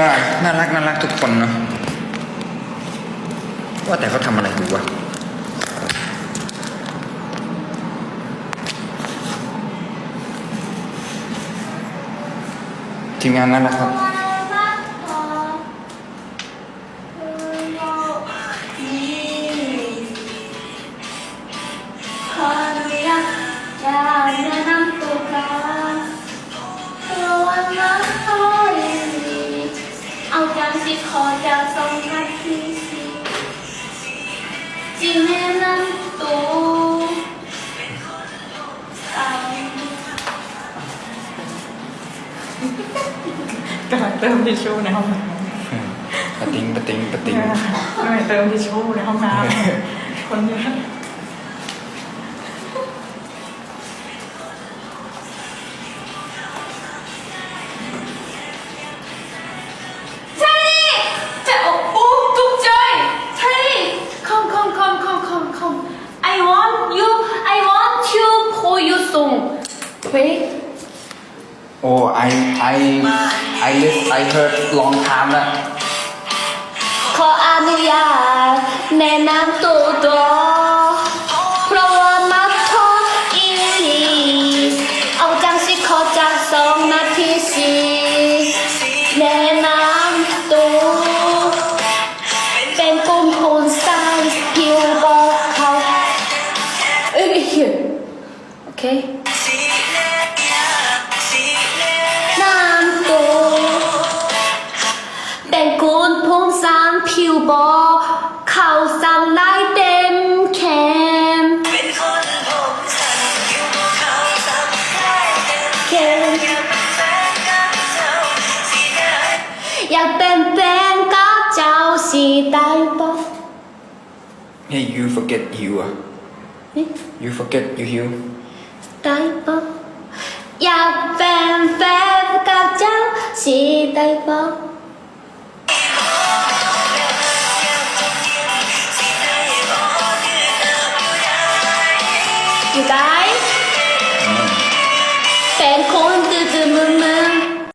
อ่าน่ารักน่ารักทุกคนเนาะว่าแต่เขาทำอะไรอยู่วะทีมงานนั่นนะครับขออนุญาตอย่าแนะาจังสิขอจะส่งทักทีสิจิแนะนำตัวเอากำลังเติมทิชชู่ในห้องน้ปะติงปะติงปะำติงกำลังเติมทิชชู่ในห้องน้ำคนเยอะ wait โอ้ I I I live I heard long time แล้ว ขออนุญาตแนะนำตัวตัว เพราะว่ามาทนอีหลีเอาจังสิขอจากสองนาทีสิแนะนำตัว เป็นกลุ่มคนสายผิวบอกเขาเอ้ยเหี้ยโอเค บอเขาสั่งได้เต็มแขนเป็นคนผมสั่นอยู่บนเขาสับได้เดินแขนอยากเป็นแฟนกับเจ้าสิได้อยากเป็นแฟนกับเจ้าสีได้ปะ Hey you forget you อะ you forget you you ได้ปะอยากเป็นแฟนกับเจ้าสีได้ป You guys? Fan call